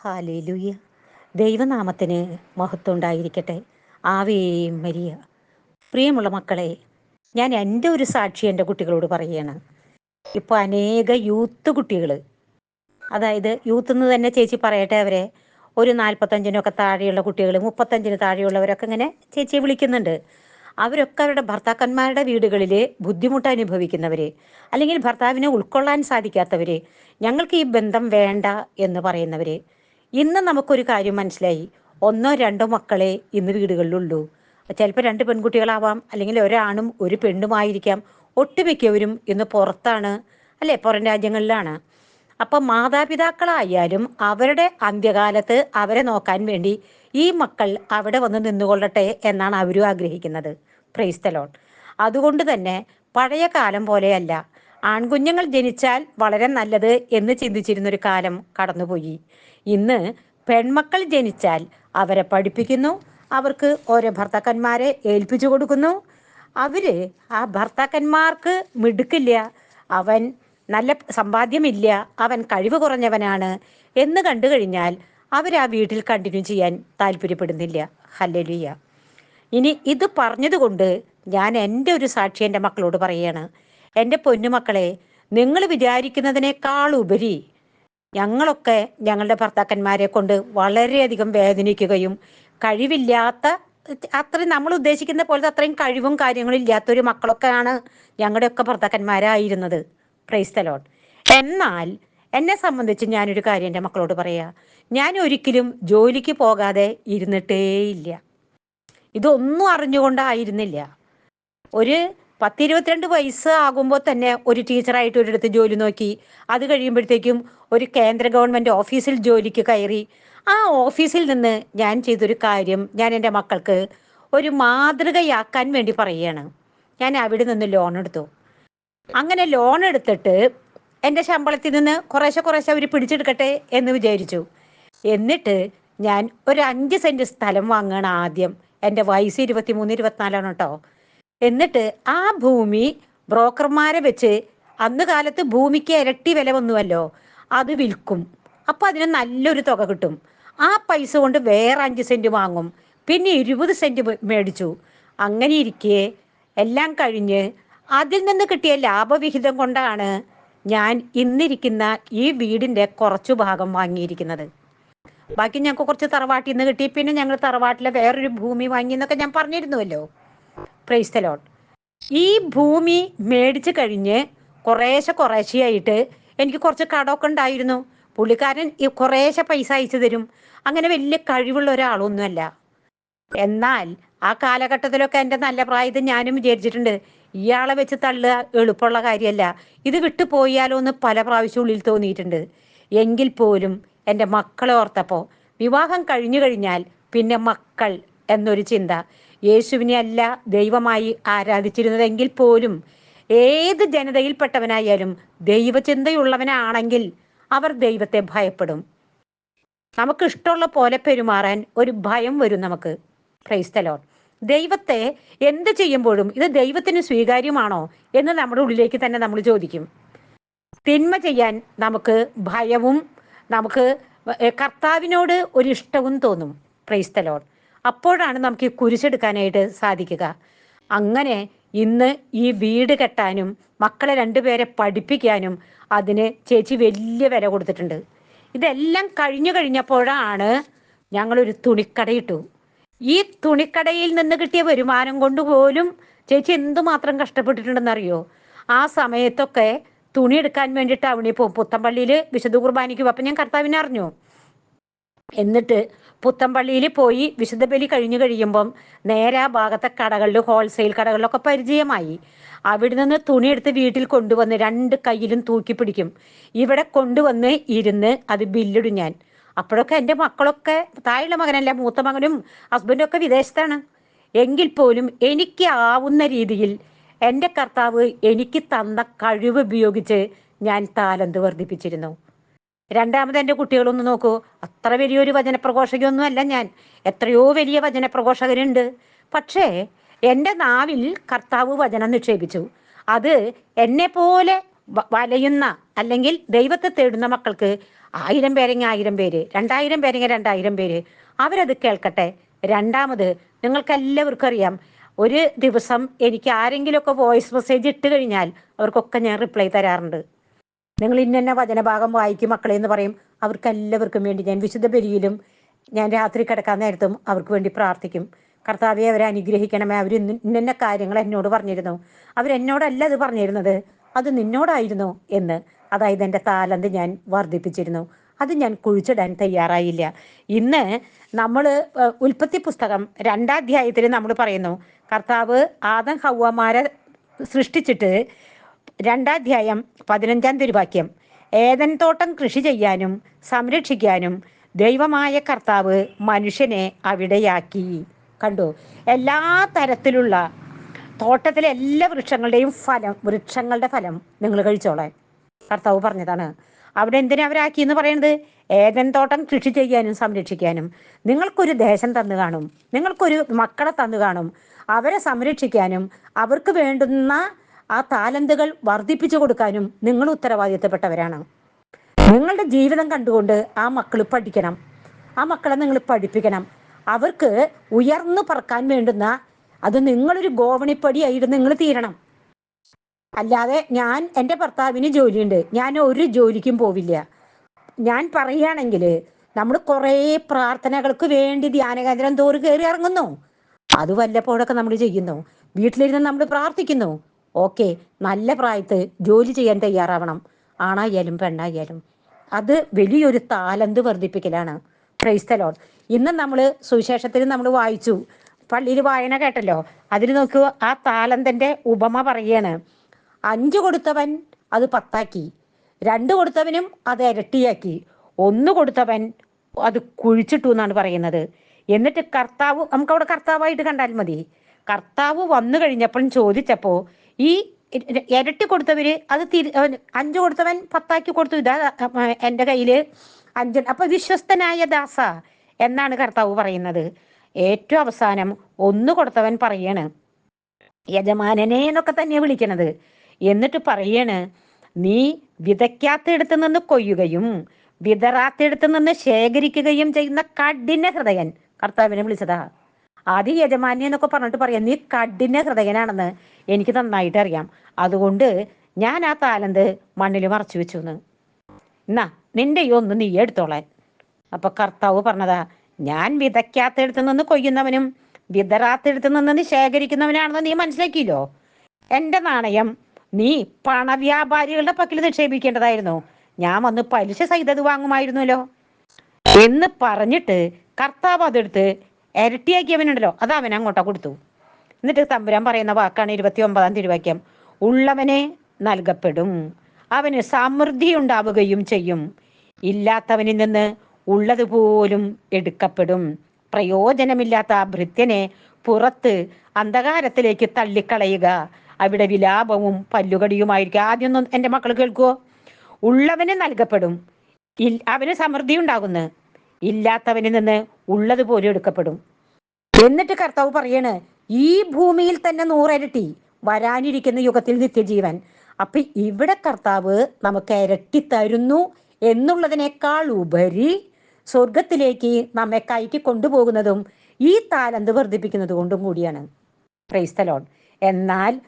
Hallelujah ദൈവനാമത്തിന് മഹത്വം ഉണ്ടായിരിക്കട്ടെ ആവേയും മരിയ. പ്രിയമുള്ള മക്കളെ ഞാൻ എന്റെ ഒരു സാക്ഷി എന്റെ കുട്ടികളോട് പറയുകയാണ് ഇപ്പോൾ അനേക യൂത്ത് കുട്ടികൾ അതായത് യൂത്ത് എന്ന് തന്നെ ചേച്ചി പറയട്ടെ അവരെ ഒരു നാൽപ്പത്തഞ്ചിനൊക്കെ താഴെയുള്ള കുട്ടികൾ മുപ്പത്തഞ്ചിന് താഴെയുള്ളവരൊക്കെ ഇങ്ങനെ ചേച്ചിയെ വിളിക്കുന്നുണ്ട്. അവരൊക്കെ അവരുടെ ഭർത്താക്കന്മാരുടെ വീടുകളിൽ ബുദ്ധിമുട്ട് അനുഭവിക്കുന്നവർ അല്ലെങ്കിൽ ഭർത്താവിനെ ഉൾക്കൊള്ളാൻ സാധിക്കാത്തവർ ഞങ്ങൾക്ക് ഈ ബന്ധം വേണ്ട എന്ന് പറയുന്നവർ ഇന്ന് നമുക്കൊരു കാര്യം മനസ്സിലായി. ഒന്നോ രണ്ടോ മക്കളെ ഇന്ന് വീടുകളിലുള്ളൂ. ചിലപ്പോൾ രണ്ട് പെൺകുട്ടികളാവാം അല്ലെങ്കിൽ ഒരാണും ഒരു പെണ്ണുമായിരിക്കാം. ഒട്ടുമിക്കവരും ഇന്ന് പുറത്താണ് അല്ലേ? പുറം രാജ്യങ്ങളിലാണ്. അപ്പം മാതാപിതാക്കളായാലും അവരുടെ അന്ത്യകാലത്ത് അവരെ നോക്കാൻ വേണ്ടി ഈ മക്കൾ അവിടെ വന്ന് നിന്നുകൊള്ളട്ടെ എന്നാണ് അവരും ആഗ്രഹിക്കുന്നത്. പ്രൈസ്തലോൺ അതുകൊണ്ട് തന്നെ പഴയ കാലം പോലെയല്ല. ആൺകുഞ്ഞുങ്ങൾ ജനിച്ചാൽ വളരെ നല്ലത് എന്ന് ചിന്തിച്ചിരുന്നൊരു കാലം കടന്നുപോയി. ഇന്ന് പെൺമക്കൾ ജനിച്ചാൽ അവരെ പഠിപ്പിക്കുന്നു അവർക്ക് ഓരോ ഭർത്താക്കന്മാരെ ഏൽപ്പിച്ചു കൊടുക്കുന്നു. അവർ ആ ഭർത്താക്കന്മാർക്ക് മിടുക്കില്ല അവൻ നല്ല സമ്പാദ്യമില്ല അവൻ കഴിവ് കുറഞ്ഞവനാണ് എന്ന് കണ്ടു കഴിഞ്ഞാൽ അവർ ആ വീട്ടിൽ കണ്ടിന്യൂ ചെയ്യാൻ താല്പര്യപ്പെടുന്നില്ല. ഹല്ലലിയ. ഇനി ഇത് പറഞ്ഞതുകൊണ്ട് ഞാൻ എന്റെ ഒരു സാക്ഷി എന്റെ മക്കളോട് പറയുകയാണ് എന്റെ പൊന്നുമക്കളെ നിങ്ങൾ വിചാരിക്കുന്നതിനേക്കാൾ ഉപരി ഞങ്ങളൊക്കെ ഞങ്ങളുടെ ഭർത്താക്കന്മാരെ കൊണ്ട് വളരെയധികം വേദനിക്കുകയും കഴിവില്ലാത്ത അത്രയും നമ്മൾ ഉദ്ദേശിക്കുന്ന പോലത്തെ അത്രയും കഴിവും കാര്യങ്ങളും ഇല്ലാത്തൊരു മക്കളൊക്കെയാണ് ഞങ്ങളുടെയൊക്കെ ഭർത്താക്കന്മാരായിരുന്നത്. പ്രൈസ്തലോൺ എന്നാൽ എന്നെ സംബന്ധിച്ച് ഞാനൊരു കാര്യം എന്റെ മക്കളോട് പറയാ. ഞാൻ ഒരിക്കലും ജോലിക്ക് പോകാതെ ഇരുന്നിട്ടേയില്ല. ഇതൊന്നും അറിഞ്ഞുകൊണ്ടായിരുന്നില്ല. ഒരു പത്തിരുപത്തിരണ്ട് വയസ്സ് ആകുമ്പോൾ തന്നെ ഒരു ടീച്ചറായിട്ട് ഒരിടത്ത് ജോലി നോക്കി. അത് കഴിയുമ്പോഴത്തേക്കും ഒരു കേന്ദ്ര ഗവൺമെന്റ് ഓഫീസിൽ ജോലിക്ക് കയറി. ആ ഓഫീസിൽ നിന്ന് ഞാൻ ചെയ്തൊരു കാര്യം ഞാൻ എന്റെ മക്കൾക്ക് ഒരു മാതൃകയാക്കാൻ വേണ്ടി പറയുകയാണ്. ഞാൻ അവിടെ നിന്ന് ലോൺ എടുത്തു. അങ്ങനെ ലോൺ എടുത്തിട്ട് എന്റെ ശമ്പളത്തിൽ നിന്ന് കുറേശ്ശെ കുറേശ്ശെ അവർ പിടിച്ചെടുക്കട്ടെ എന്ന് വിചാരിച്ചു. എന്നിട്ട് ഞാൻ ഒരു അഞ്ച് സെന്റ് സ്ഥലം വാങ്ങുകയാണ് ആദ്യം. എന്റെ വയസ്സ് ഇരുപത്തി മൂന്ന് ഇരുപത്തിനാലാണ് കേട്ടോ. എന്നിട്ട് ആ ഭൂമി ബ്രോക്കർമാരെ വെച്ച് അന്ന് കാലത്ത് ഭൂമിക്ക് ഇരട്ടി വില വന്നുവല്ലോ അത് വിൽക്കും. അപ്പോൾ അതിന് നല്ലൊരു തുക കിട്ടും. ആ പൈസ കൊണ്ട് വേറെ അഞ്ച് സെന്റ് വാങ്ങും. പിന്നെ ഇരുപത് സെന്റ് മേടിച്ചു. അങ്ങനെ ഇരിക്കെ എല്ലാം കഴിഞ്ഞ് അതിൽ നിന്ന് കിട്ടിയ ലാഭവിഹിതം കൊണ്ടാണ് ഞാൻ ഇന്നിരിക്കുന്ന ഈ വീടിന്റെ കുറച്ചു ഭാഗം വാങ്ങിയിരിക്കുന്നത്. ബാക്കി ഞങ്ങൾക്ക് കുറച്ച് തറവാട്ടിൽ നിന്ന് കിട്ടി. പിന്നെ ഞങ്ങൾ തറവാട്ടിലെ വേറൊരു ഭൂമി വാങ്ങി എന്നൊക്കെ ഞാൻ പറഞ്ഞിരുന്നുവല്ലോ. പ്രൈസ്തലോൺ. ഈ ഭൂമി മേടിച്ച് കഴിഞ്ഞ് കുറേശ്ശെ കുറേശ്ശെയായിട്ട് എനിക്ക് കുറച്ച് കടമൊക്കെ ഉണ്ടായിരുന്നു. പുള്ളിക്കാരൻ ഈ കുറേശ്ശെ പൈസ അയച്ചു തരും. അങ്ങനെ വലിയ കഴിവുള്ള ഒരാളൊന്നുമല്ല. എന്നാൽ ആ കാലഘട്ടത്തിലൊക്കെ എന്റെ നല്ല പ്രായത്തിൽ ഞാനും വിചാരിച്ചിട്ടുണ്ട് ഇയാളെ വെച്ച് തള്ളുക എളുപ്പമുള്ള കാര്യമല്ല. ഇത് വിട്ടുപോയാലോ എന്ന് പല പ്രാവശ്യം ഉള്ളിൽ തോന്നിയിട്ടുണ്ട്. എങ്കിൽ പോലും എന്റെ മക്കളെ ഓർത്തപ്പോൾ വിവാഹം കഴിഞ്ഞു കഴിഞ്ഞാൽ പിന്നെ മക്കൾ എന്നൊരു ചിന്ത. യേശുവിനെ അല്ല ദൈവമായി ആരാധിച്ചിരുന്നതെങ്കിൽ പോലും ഏത് ജനതയിൽപ്പെട്ടവനായാലും ദൈവചിന്തയുള്ളവനാണെങ്കിൽ അവർ ദൈവത്തെ ഭയപ്പെടും. നമുക്ക് ഇഷ്ടമുള്ള പോലെ പെരുമാറാൻ ഒരു ഭയം വരും നമുക്ക്. ക്രൈസ്തലോൺ ദൈവത്തെ എന്ത് ചെയ്യുമ്പോഴും ഇത് ദൈവത്തിന് സ്വീകാര്യമാണോ എന്ന് നമ്മുടെ ഉള്ളിലേക്ക് തന്നെ നമ്മൾ ചോദിക്കും. തിന്മ ചെയ്യാൻ നമുക്ക് ഭയവും നമുക്ക് കർത്താവിനോട് ഒരു ഇഷ്ടവും തോന്നും. ക്രൈസ്തലോൺ അപ്പോഴാണ് നമുക്ക് ഈ കുരിശെടുക്കാനായിട്ട് സാധിക്കുക. അങ്ങനെ ഇന്ന് ഈ വീട് കെട്ടാനും മക്കളെ രണ്ടുപേരെ പഠിപ്പിക്കാനും അതിന് ചേച്ചി വലിയ വില കൊടുത്തിട്ടുണ്ട്. ഇതെല്ലാം കഴിഞ്ഞു കഴിഞ്ഞപ്പോഴാണ് ഞങ്ങളൊരു തുണിക്കടയിട്ടു. ഈ തുണിക്കടയിൽ നിന്ന് കിട്ടിയ വരുമാനം കൊണ്ട് പോലും ചേച്ചി എന്തുമാത്രം കഷ്ടപ്പെട്ടിട്ടുണ്ടെന്നറിയോ? ആ സമയത്തൊക്കെ തുണി എടുക്കാൻ വേണ്ടി ടൗണിൽ പോകും പുത്തമ്പള്ളിയിൽ വിശുദ്ധ കുർബാനയ്ക്ക് അപ്പം ഞാൻ കർത്താവിനെ അറിഞ്ഞു. എന്നിട്ട് പുത്തമ്പള്ളിയിൽ പോയി വിശുദ്ധ ബലി കഴിഞ്ഞു കഴിയുമ്പം നേരെ ആ ഭാഗത്തെ കടകളിൽ ഹോൾസെയിൽ കടകളിലൊക്കെ പരിചയമായി. അവിടെ നിന്ന് തുണിയെടുത്ത് വീട്ടിൽ കൊണ്ടുവന്ന് രണ്ട് കയ്യിലും തൂക്കി പിടിക്കും. ഇവിടെ കൊണ്ടുവന്ന് ഇരുന്ന് അത് ബില്ലിടും ഞാൻ. അപ്പോഴൊക്കെ എന്റെ മക്കളൊക്കെ താഴെയുള്ള മകനല്ല മൂത്ത മകനും ഹസ്ബൻഡും ഒക്കെ വിദേശത്താണ്. എങ്കിൽ പോലും എനിക്ക് ആവുന്ന രീതിയിൽ എന്റെ കർത്താവ് എനിക്ക് തന്ന കഴിവ് ഉപയോഗിച്ച് ഞാൻ താലന്ത് വർദ്ധിപ്പിച്ചിരുന്നു. രണ്ടാമത് എന്റെ കുട്ടികളൊന്ന് നോക്കൂ. അത്ര വലിയൊരു വചനപ്രഘോഷകയൊന്നും അല്ല ഞാൻ. എത്രയോ വലിയ വചനപ്രഘോഷകരുണ്ട്. പക്ഷേ എന്റെ നാവിൽ കർത്താവ് വചനം നിക്ഷേപിച്ചു. അത് എന്നെ പോലെ വലയുന്ന അല്ലെങ്കിൽ ദൈവത്തെ തേടുന്ന മക്കൾക്ക് ആയിരം പേരെങ്കിൽ ആയിരം പേര് രണ്ടായിരം പേരെങ്കിൽ രണ്ടായിരം പേര് അവരത് കേൾക്കട്ടെ. രണ്ടാമത് നിങ്ങൾക്കെല്ലാവർക്കും അറിയാം ഒരു ദിവസം എനിക്ക് ആരെങ്കിലുമൊക്കെ വോയിസ് മെസ്സേജ് ഇട്ട് കഴിഞ്ഞാൽ അവർക്കൊക്കെ ഞാൻ റിപ്ലൈ തരാറുണ്ട്. നിങ്ങൾ ഇന്ന വചനഭാഗം വായിക്കും മക്കളെ എന്ന് പറയും. അവർക്ക് എല്ലാവർക്കും വേണ്ടി ഞാൻ വിശുദ്ധ ബലിയിലും ഞാൻ രാത്രി കിടക്കാൻ നേരത്തും അവർക്ക് വേണ്ടി പ്രാർത്ഥിക്കും. കർത്താവെ അവരെ അനുഗ്രഹിക്കണമേ. അവർ ഇന്ന കാര്യങ്ങൾ എന്നോട് പറഞ്ഞിരുന്നു. അവരെന്നോടല്ല അത് പറഞ്ഞിരുന്നത്. അത് നിന്നോടായിരുന്നു എന്ന്. അതായത് എന്റെ താലന്ത് ഞാൻ വർദ്ധിപ്പിച്ചിരുന്നു. അത് ഞാൻ കുഴിച്ചിടാൻ തയ്യാറായില്ല. ഇന്ന് നമ്മൾ ഉൽപ്പത്തി പുസ്തകം രണ്ടാധ്യായത്തിൽ നമ്മൾ പറയുന്നു കർത്താവ് ആദം ഹൗവമാരെ സൃഷ്ടിച്ചിട്ട് രണ്ടാധ്യായം പതിനഞ്ചാം തിരുവാക്യം. ഏതൻ തോട്ടം കൃഷി ചെയ്യാനും സംരക്ഷിക്കാനും ദൈവമായ കർത്താവ് മനുഷ്യനെ അവിടെയാക്കി. കണ്ടു? എല്ലാ തരത്തിലുള്ള തോട്ടത്തിലെ എല്ലാ വൃക്ഷങ്ങളുടെയും ഫലം വൃക്ഷങ്ങളുടെ ഫലം നിങ്ങൾ കഴിച്ചോളാൻ. കർത്താവ് പറഞ്ഞതാണ്. അവിടെ എന്തിനാ അവരാക്കി എന്ന് പറയുന്നത്? ഏതൻ തോട്ടം കൃഷി ചെയ്യാനും സംരക്ഷിക്കാനും. നിങ്ങൾക്കൊരു ദേശം തന്നു കാണും. നിങ്ങൾക്കൊരു മക്കളെ തന്നു കാണും. അവരെ സംരക്ഷിക്കാനും അവർക്ക് വേണ്ടുന്ന ആ താലന്തുകൾ വർദ്ധിപ്പിച്ചു കൊടുക്കാനും നിങ്ങൾ ഉത്തരവാദിത്തപ്പെട്ടവരാണ്. നിങ്ങളുടെ ജീവിതം കണ്ടുകൊണ്ട് ആ മക്കൾ പഠിക്കണം. ആ മക്കളെ നിങ്ങൾ പഠിപ്പിക്കണം. അവർക്ക് ഉയർന്നു പറക്കാൻ വേണ്ടുന്ന അത് നിങ്ങളൊരു ഗോവണിപ്പടിയായിട്ട് നിങ്ങൾ തീരണം. അല്ലാതെ ഞാൻ എന്റെ ഭർത്താവിന് ജോലിയുണ്ട്. ഞാൻ ഒരു ജോലിക്കും പോവില്ല. ഞാൻ പറയുകയാണെങ്കിൽ നമ്മൾ കുറേ പ്രാർത്ഥനകൾക്ക് വേണ്ടി ധ്യാനകേന്ദ്രം തോറ് കയറി ഇറങ്ങുന്നു. അത് വല്ലപ്പോഴൊക്കെ നമ്മൾ ചെയ്യുന്നു. വീട്ടിലിരുന്ന് നമ്മൾ പ്രാർത്ഥിക്കുന്നു. ഓക്കെ നല്ല പ്രായത്ത് ജോലി ചെയ്യാൻ തയ്യാറാവണം. ആണായാലും പെണ്ണായാലും അത് വലിയൊരു താലന്ത് വർദ്ധിപ്പിക്കലാണ്. ക്രൈസ്തലോൺ ഇന്ന് നമ്മൾ സുവിശേഷത്തിൽ നമ്മൾ വായിച്ചു. പള്ളിയിൽ വായന കേട്ടല്ലോ. അതിൽ നോക്കൂ ആ താലന്തന്റെ ഉപമ പറയാണ് അഞ്ച് കൊടുത്തവൻ അത് പത്താക്കി. രണ്ട് കൊടുത്തവനും അത് ഇരട്ടിയാക്കി. ഒന്ന് കൊടുത്തവൻ അത് കുഴിച്ചിട്ടു എന്നാണ് പറയുന്നത്. എന്നിട്ട് കർത്താവ് നമുക്കവിടെ കർത്താവായിട്ട് കണ്ടാൽ മതി. കർത്താവ് വന്നു കഴിഞ്ഞപ്പോൾ ചോദിച്ചപ്പോൾ ഈ ഇരട്ടി കൊടുത്തവര് അത് തിരി അഞ്ചു കൊടുത്തവൻ പത്താക്കി കൊടുത്തു. ഇതാ എന്റെ കയ്യിൽ അഞ്ച് അപ്പൊ വിശ്വസ്തനായ ദാസ എന്നാണ് കർത്താവ് പറയുന്നത്. ഏറ്റവും അവസാനം ഒന്ന് കൊടുത്തവൻ പറയാണ് യജമാനനെ എന്നൊക്കെ തന്നെ വിളിക്കണത്. എന്നിട്ട് പറയാണ് നീ വിതയ്ക്കാത്തിടത്ത് നിന്ന് കൊയ്യുകയും വിതറാത്തിടത്ത് നിന്ന് ശേഖരിക്കുകയും ചെയ്യുന്ന കഠിന ഹൃദയൻ. കർത്താവിനെ വിളിച്ചതാ. ആദ്യം യജമാനി എന്നൊക്കെ പറഞ്ഞിട്ട് പറയാം നീ കഠിന ഹൃദയനാണെന്ന്. എനിക്ക് നന്നായിട്ട് അറിയാം. അതുകൊണ്ട് ഞാൻ ആ താലന്ത് മണ്ണിൽ മറച്ചു വെച്ചു എന്ന് എന്നാ നിന്റെ ഒന്ന് നീ എടുത്തോളാൻ അപ്പൊ കർത്താവ് പറഞ്ഞതാ ഞാൻ വിതയ്ക്കാത്തെടുത്ത് നിന്ന് കൊയ്യുന്നവനും വിതറാത്തിടത്ത് നിന്ന് ശേഖരിക്കുന്നവനാണെന്ന് നീ മനസ്സിലാക്കിയില്ലോ? എന്റെ നാണയം നീ പണവ്യാപാരികളുടെ പക്കൽ നിക്ഷേപിക്കേണ്ടതായിരുന്നു. ഞാൻ വന്ന് പലിശ സഹിതത് വാങ്ങുമായിരുന്നല്ലോ. എന്ന് പറഞ്ഞിട്ട് കർത്താവ് അതെടുത്ത് ഇരട്ടിയാക്കിയവനുണ്ടല്ലോ അത് അവൻ അങ്ങോട്ടാ കൊടുത്തു. എന്നിട്ട് തമ്പുരാൻ പറയുന്ന വാക്കാണ് ഇരുപത്തി ഒമ്പതാം തിരുവാക്യം. ഉള്ളവനെ നൽകപ്പെടും. അവന് സമൃദ്ധി ഉണ്ടാവുകയും ചെയ്യും. ഇല്ലാത്തവനിൽ നിന്ന് ഉള്ളതുപോലും എടുക്കപ്പെടും. പ്രയോജനമില്ലാത്ത ആ ഭൃത്യനെ പുറത്ത് അന്ധകാരത്തിലേക്ക് തള്ളിക്കളയുക. അവിടെ വിലാപവും പല്ലുകടിയുമായിരിക്കും. ആദ്യമൊന്നും എന്റെ മക്കൾ കേൾക്കുവോ ഉള്ളവന് നൽകപ്പെടും. അവന് സമൃദ്ധി ഉണ്ടാകുന്നു. ഇല്ലാത്തവനിൽ നിന്ന് ഉള്ളത് പോലും എടുക്കപ്പെടും. എന്നിട്ട് കർത്താവ് പറയാണ് ഈ ഭൂമിയിൽ തന്നെ നൂറിരട്ടി വരാനിരിക്കുന്ന യുഗത്തിൽ നിത്യജീവൻ. അപ്പൊ ഇവിടെ കർത്താവ് നമുക്ക് ഇരട്ടി തരുന്നു എന്നുള്ളതിനേക്കാൾ ഉപരി സ്വർഗത്തിലേക്ക് നമ്മെ കയറ്റി കൊണ്ടുപോകുന്നതും ഈ താലന്ത് വർദ്ധിപ്പിക്കുന്നത് കൊണ്ടും കൂടിയാണ് ക്രൈസ്തലോൺ എന്നാൽ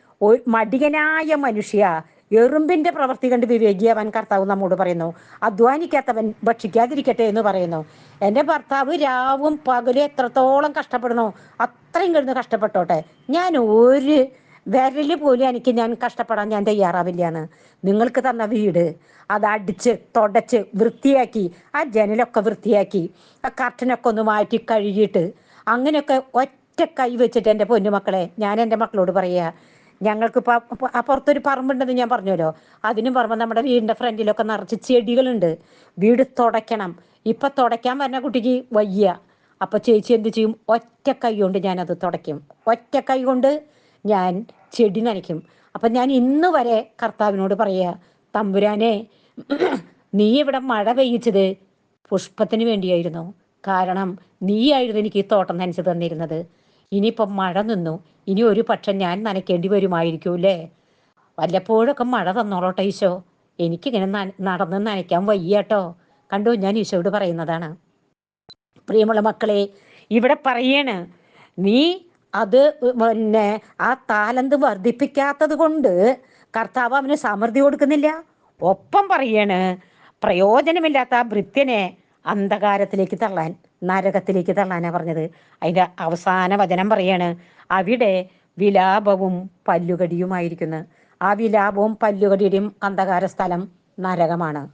മടിയനായ മനുഷ്യ എറുമ്പിന്റെ പ്രവൃത്തി കണ്ട് വിവേകിയവൻ കർത്താവ് നമ്മോട് പറയുന്നു അധ്വാനിക്കാത്തവൻ ഭക്ഷിക്കാതിരിക്കട്ടെ എന്ന് പറയുന്നു. എന്റെ ഭർത്താവ് രാവും പകലും എത്രത്തോളം കഷ്ടപ്പെടുന്നു അത്രയും കിടന്ന് കഷ്ടപ്പെട്ടോട്ടെ. ഞാൻ ഒരു വിരൽ പോലും എനിക്ക് ഞാൻ കഷ്ടപ്പെടാൻ ഞാൻ തയ്യാറാവില്ലാന്ന് നിങ്ങൾക്ക് തന്ന വീട് അത് അടിച്ച് തുടച്ച് വൃത്തിയാക്കി ആ ജനലൊക്കെ വൃത്തിയാക്കി ആ കർട്ടനൊക്കെ ഒന്ന് മാറ്റി കഴുകിയിട്ട് അങ്ങനെയൊക്കെ ഒറ്റ കൈ വെച്ചിട്ട് എന്റെ പൊന്നുമക്കളെ ഞാൻ എന്റെ മക്കളോട് പറയുക ഞങ്ങൾക്ക് ഇപ്പൊ അപ്പുറത്തൊരു പറമ്പുണ്ടെന്ന് ഞാൻ പറഞ്ഞല്ലോ അതിനും പറമ്പ് നമ്മുടെ വീടിന്റെ ഫ്രണ്ടിലൊക്കെ നിറച്ച് ചെടികളുണ്ട്. വീട് തുടയ്ക്കണം. ഇപ്പം തുടയ്ക്കാൻ പറഞ്ഞ കുട്ടിക്ക് വയ്യ. അപ്പൊ ചേച്ചി എന്ത് ചെയ്യും? ഒറ്റ കൈ കൊണ്ട് ഞാനത് തുടയ്ക്കും. ഒറ്റ കൈ കൊണ്ട് ഞാൻ ചെടി നനയ്ക്കും. അപ്പൊ ഞാൻ ഇന്ന് വരെ കർത്താവിനോട് പറയുക തമ്പുരാനെ നീ ഇവിടെ മഴ പെയ്യിച്ചത് പുഷ്പത്തിന് വേണ്ടിയായിരുന്നു. കാരണം നീയായിരുന്നു എനിക്ക് ഈ തോട്ടം നനച്ചു തന്നിരുന്നത്. ഇനിയിപ്പം മഴ നിന്നു. ഇനി ഒരു പക്ഷം ഞാൻ നനയ്ക്കേണ്ടി വരുമായിരിക്കും അല്ലേ? വല്ലപ്പോഴൊക്കെ മഴ തന്നോളട്ടെ ഈശോ. എനിക്കിങ്ങനെ നടന്ന് നനയ്ക്കാൻ വയ്യാട്ടോ കണ്ടു ഞാൻ ഈശോയോട് പറയുന്നതാണ്. പ്രിയമുള്ള മക്കളെ ഇവിടെ പറയാണ് നീ അത് പിന്നെ ആ താലന്ത് വർദ്ധിപ്പിക്കാത്തത് കൊണ്ട് കർത്താവ് അവന് സമൃദ്ധി കൊടുക്കുന്നില്ല. ഒപ്പം പറയാണ് പ്രയോജനമില്ലാത്ത ആ ഭൃത്യനെ അന്ധകാരത്തിലേക്ക് തള്ളാൻ നരകത്തിലേക്ക് തള്ളാനാ പറഞ്ഞത്. അതിന്റെ അവസാന വചനം പറയാണ് അവിടെ വിലാപവും പല്ലുകടിയുമായിരിക്കുന്നു. ആ വിലാപവും പല്ലുകടിയുടെയും അന്ധകാര സ്ഥലം നരകമാണ്.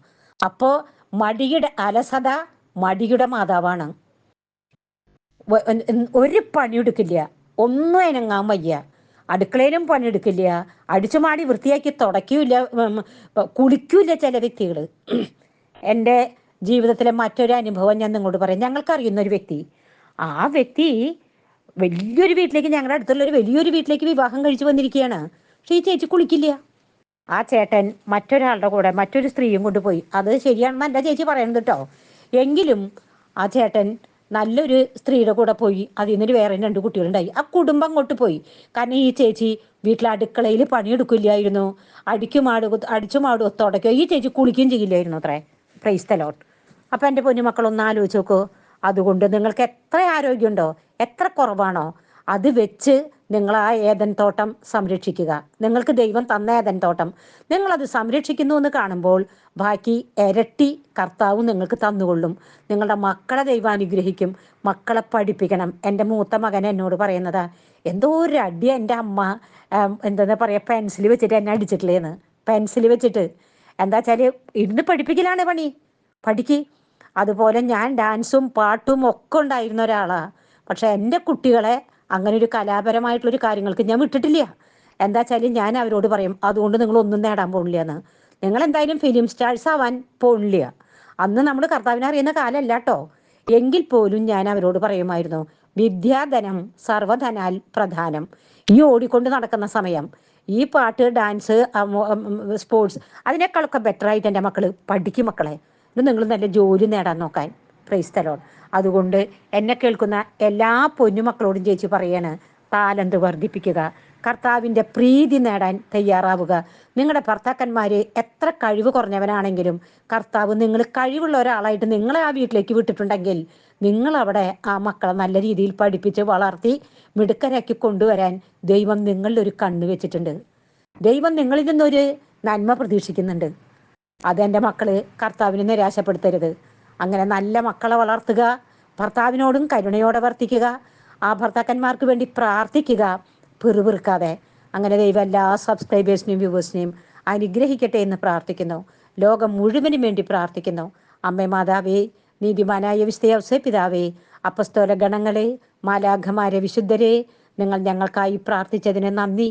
അപ്പോ മടിയുടെ അലസത മടിയുടെ മാതാവാണ്. ഒരു പണിയെടുക്കില്ല ഒന്നും അനങ്ങാൻ വയ്യ. അടുക്കളയിലും പണിയെടുക്കില്ല അടിച്ചുമാടി വൃത്തിയാക്കി തുടയ്ക്കൂല കുളിക്കൂല ചില വ്യക്തികൾ എന്റെ ജീവിതത്തിലെ മറ്റൊരു അനുഭവം ഞാൻ നിങ്ങളോട് പറയാം. ഞങ്ങൾക്കറിയുന്ന ഒരു വ്യക്തി. ആ വ്യക്തി വലിയൊരു വീട്ടിലേക്ക് ഞങ്ങളുടെ അടുത്തുള്ള ഒരു വലിയൊരു വീട്ടിലേക്ക് വിവാഹം കഴിച്ചു വന്നിരിക്കുകയാണ്. പക്ഷെ ഈ ചേച്ചി കുളിക്കില്ല. ആ ചേട്ടൻ മറ്റൊരാളുടെ കൂടെ മറ്റൊരു സ്ത്രീയും കൊണ്ടുപോയി. അത് ശരിയാണെന്ന് എന്റെ ചേച്ചി പറയുന്നത് കേട്ടോ. എങ്കിലും ആ ചേട്ടൻ നല്ലൊരു സ്ത്രീയുടെ കൂടെ പോയി. അതിൽ നിന്നൊരു വേറെ രണ്ട് കുട്ടികളുണ്ടായി. ആ കുടുംബം അങ്ങോട്ട് പോയി. കാരണം ഈ ചേച്ചി വീട്ടിലെ അടുക്കളയിൽ പണിയെടുക്കില്ലായിരുന്നു. അടിക്കുമാടു അടിച്ചുമാടു തുടയ്ക്കോ ഈ ചേച്ചി കുളിക്കുകയും ചെയ്യില്ലായിരുന്നു അത്രേ. പ്രൈസ് തലോട്ട്. അപ്പം എന്റെ പൊന്നുമക്കളൊന്ന് ആലോചിച്ച് നോക്കൂ. അതുകൊണ്ട് നിങ്ങൾക്ക് എത്ര ആരോഗ്യമുണ്ടോ എത്ര കുറവാണോ അത് വെച്ച് നിങ്ങൾ ആ ഏതൻ തോട്ടം സംരക്ഷിക്കുക. നിങ്ങൾക്ക് ദൈവം തന്ന ഏതൻ തോട്ടം. നിങ്ങളത് സംരക്ഷിക്കുന്നു എന്ന് കാണുമ്പോൾ ബാക്കി ഇരട്ടി കർത്താവ് നിങ്ങൾക്ക് തന്നുകൊള്ളും. നിങ്ങളുടെ മക്കളെ ദൈവം അനുഗ്രഹിക്കും. മക്കളെ പഠിപ്പിക്കണം. എന്റെ മൂത്ത മകൻ എന്നോട് പറയുന്നത് എന്തോ ഒരു അടി എന്റെ അമ്മ എന്താ പറയുക പെൻസിൽ വെച്ചിട്ട് എന്നെ അടിച്ചിട്ടില്ലേന്ന്. പെൻസിൽ വെച്ചിട്ട്. എന്താ വെച്ചാൽ ഇരുന്ന് പഠിപ്പിക്കലാണ് പണി. പഠിക്ക്. അതുപോലെ ഞാൻ ഡാൻസും പാട്ടും ഒക്കെ ഉണ്ടായിരുന്ന ഒരാളാണ് പക്ഷെ എന്റെ കുട്ടികളെ അങ്ങനെ ഒരു കലാപരമായിട്ടുള്ളൊരു കാര്യങ്ങൾക്ക് ഞാൻ വിട്ടിട്ടില്ല. എന്താ വെച്ചാൽ ഞാൻ അവരോട് പറയും അതുകൊണ്ട് നിങ്ങൾ ഒന്നും നേടാൻ പോണില്ല എന്ന്. നിങ്ങൾ എന്തായാലും ഫിലിം സ്റ്റാർസ് ആവാൻ പോണില്ല. അന്ന് നമ്മൾ കർത്താവിനെ അറിയുന്ന കാലമല്ല കേട്ടോ എങ്കിൽ പോലും ഞാൻ അവരോട് പറയുമായിരുന്നു വിദ്യാധനം സർവധനാൽ പ്രധാനം. ഈ ഓടിക്കൊണ്ട് നടക്കുന്ന സമയം ഈ പാട്ട് ഡാൻസ് സ്പോർട്സ് അതിനേക്കാളൊക്കെ ബെറ്ററായിട്ട് എന്റെ മക്കൾ പഠിക്കും മക്കളെ. നിങ്ങൾ നല്ല ജോലി നേടാൻ നോക്കാൻ പ്രൈസ് തലോൺ അതുകൊണ്ട് എന്നെ കേൾക്കുന്ന എല്ലാ പൊന്നുമക്കളോടും ചേച്ചി പറയാണ് താലന്ത് വർദ്ധിപ്പിക്കുക കർത്താവിന്റെ പ്രീതി നേടാൻ തയ്യാറാവുക. നിങ്ങളുടെ ഭർത്താക്കന്മാർ എത്ര കഴിവ് കുറഞ്ഞവനാണെങ്കിലും കർത്താവ് നിങ്ങൾ കഴിവുള്ള ഒരാളായിട്ട് നിങ്ങളെ ആ വീട്ടിലേക്ക് വിട്ടിട്ടുണ്ടെങ്കിൽ നിങ്ങൾ അവിടെ ആ മക്കളെ നല്ല രീതിയിൽ പഠിപ്പിച്ച് വളർത്തി മിടുക്കരാക്കി കൊണ്ടുവരാൻ ദൈവം നിങ്ങളിൽ ഒരു കണ്ണ് വെച്ചിട്ടുണ്ട്. ദൈവം നിങ്ങളിൽ നിന്നൊരു നന്മ പ്രതീക്ഷിക്കുന്നുണ്ട്. അതെന്റെ മക്കൾ കർത്താവിനെ നിരാശപ്പെടുത്തരുത്. അങ്ങനെ നല്ല മക്കളെ വളർത്തുക ഭർത്താവിനോടും കരുണയോടെ വർത്തിക്കുക ആ ഭർത്താക്കന്മാർക്ക് വേണ്ടി പ്രാർത്ഥിക്കുക പിറുപിറുക്കാതെ. അങ്ങനെ ദൈവം എല്ലാ സബ്സ്ക്രൈബേഴ്സിനെയും വ്യൂവേഴ്സിനെയും അനുഗ്രഹിക്കട്ടെ എന്ന് പ്രാർത്ഥിക്കുന്നു. ലോകം മുഴുവനും വേണ്ടി പ്രാർത്ഥിക്കുന്നു. അമ്മ മാതാവേ നീതിമാനായ വിസ്തയവസ പിതാവേ അപ്പസ്തോല ഗണങ്ങളെ മാലാഘമാരെ വിശുദ്ധരെ നിങ്ങൾ ഞങ്ങൾക്കായി പ്രാർത്ഥിച്ചതിന് നന്ദി.